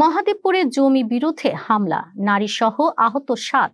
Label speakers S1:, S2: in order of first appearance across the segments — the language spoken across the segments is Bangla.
S1: মহাদেবপুরে জমি বিরুদ্ধে হামলা, নারী সহ আহত সাত।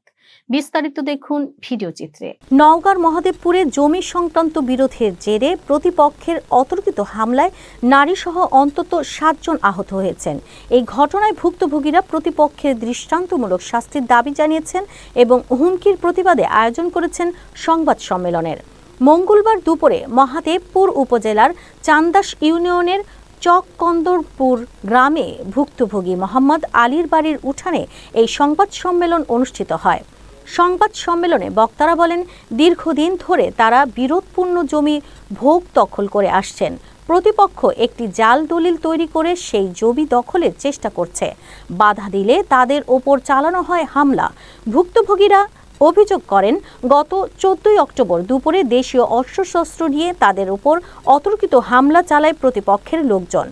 S1: বিস্তারিত দেখুন ভিডিও চিত্রে। নওগাঁর মহাদেবপুরে জমি সংক্রান্ত বিরোধের জেরে প্রতিপক্ষের অতর্কিত হামলায় নারী সহ অন্তত সাতজন আহত হয়েছেন। এই ঘটনায় ভুক্তভোগীরা প্রতিপক্ষের দৃষ্টান্তমূলক শাস্তির দাবি জানিয়েছেন এবং হুমকির প্রতিবাদে আয়োজন করেছেন সংবাদ সম্মেলনের। মঙ্গলবার দুপুরে মহাদেবপুর উপজেলার চান্দাস ইউনিয়নের চককন্দরপুর গ্রামে ভুক্তভোগী মোহাম্মদ আলীর বাড়ির উঠানে এই সংবাদ সম্মেলন অনুষ্ঠিত হয়। সংবাদ সম্মেলনে বক্তারা বলেন, দীর্ঘদিন ধরে তারা বিরোধপূর্ণ জমি ভোগ দখল করে আসছেন। প্রতিপক্ষ একটি জাল দলিল তৈরি করে সেই জমি দখলের চেষ্টা করছে। বাধা দিলে তাদের ওপর চালানো হয় হামলা। ভুক্তভোগীরা অভিযোগ করেন, গত চোদ্দই অক্টোবর দুপুরে দেশীয় অস্ত্রশস্ত্র নিয়ে তাদের উপর অতর্কিত হামলা চালায় প্রতিপক্ষের লোকজন।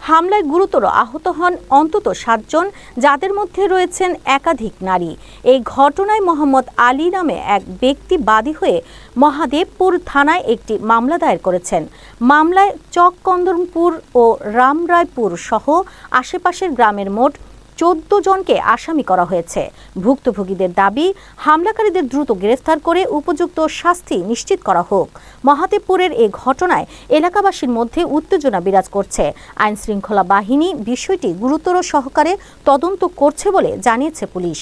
S1: হামলায় গুরুতর আহত হন অন্তত সাতজন, যাদের মধ্যে রয়েছেন একাধিক নারী। এই ঘটনায় মোহাম্মদ আলী নামে এক ব্যক্তি বাদী হয়ে মহাদেবপুর থানায় একটি মামলা দায়ের করেছেন। মামলায় চককন্দরপুর ও রামরায়পুর সহ আশেপাশের গ্রামের মোট চোদ্দ জনকে আসামি করা হয়েছে। ভুক্তভোগীদের দাবি, হামলাকারীদের দ্রুত গ্রেফতার করে উপযুক্ত শাস্তি নিশ্চিত করা হোক। মহাদেবপুরের এ ঘটনায় এলাকাবাসীর মধ্যে উত্তেজনা বিরাজ করছে। আইন শৃঙ্খলা বাহিনী বিষয়টি গুরুতর সহকারে তদন্ত করছে বলে জানিয়েছে পুলিশ।